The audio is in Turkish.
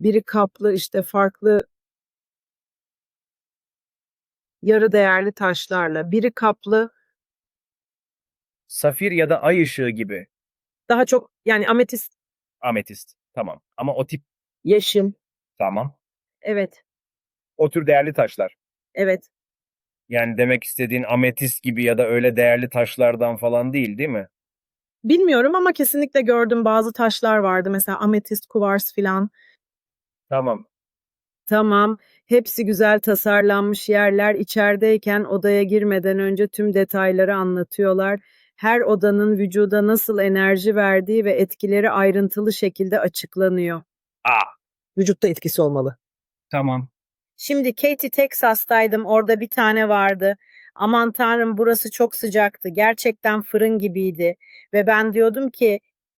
Biri kaplı işte farklı yarı değerli taşlarla. Biri kaplı Safir ya da ay ışığı gibi. daha çok yani ametist Ametist. Tamam. Ama o tip yaşım. tamam. Evet. O tür değerli taşlar. Evet. Yani demek istediğin ametist gibi ya da öyle değerli taşlardan falan değil değil mi? Bilmiyorum ama kesinlikle gördüm bazı taşlar vardı. Mesela ametist, kuvars filan. Tamam. Tamam. Hepsi güzel tasarlanmış yerler. İçerideyken odaya girmeden önce tüm detayları anlatıyorlar. Her odanın vücuda nasıl enerji verdiği ve etkileri ayrıntılı şekilde açıklanıyor. Aa. Vücutta etkisi olmalı. Tamam. Şimdi Katy Texas'taydım. Orada bir tane vardı. Aman tanrım burası çok sıcaktı. Gerçekten fırın gibiydi. Ve ben diyordum ki